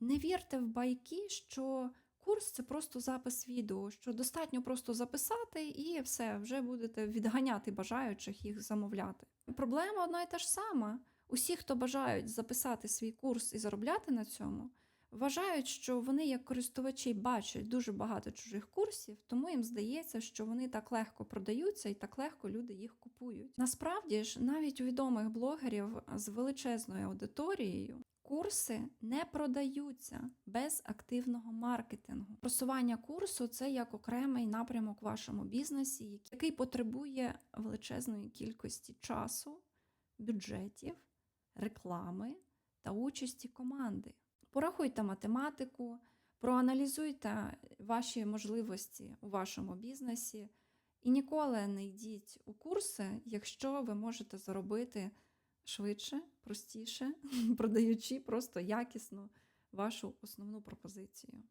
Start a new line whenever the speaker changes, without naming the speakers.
Не вірте в байки, що курс це просто запис відео, що достатньо просто записати і все, вже будете відганяти бажаючих їх замовляти. Проблема одна і та ж сама. Усі, хто бажають записати свій курс і заробляти на цьому, вважають, що вони, як користувачі, бачать дуже багато чужих курсів, тому їм здається, що вони так легко продаються і так легко люди їх купують. Насправді ж, навіть у відомих блогерів з величезною аудиторією. Курси не продаються без активного маркетингу. Просування курсу це як окремий напрямок в вашому бізнесі, який потребує величезної кількості часу, бюджетів, реклами та участі команди. Порахуйте математику, проаналізуйте ваші можливості у вашому бізнесі і ніколи не йдіть у курси, якщо ви можете заробити швидше, простіше, продаючи просто якісно вашу основну пропозицію.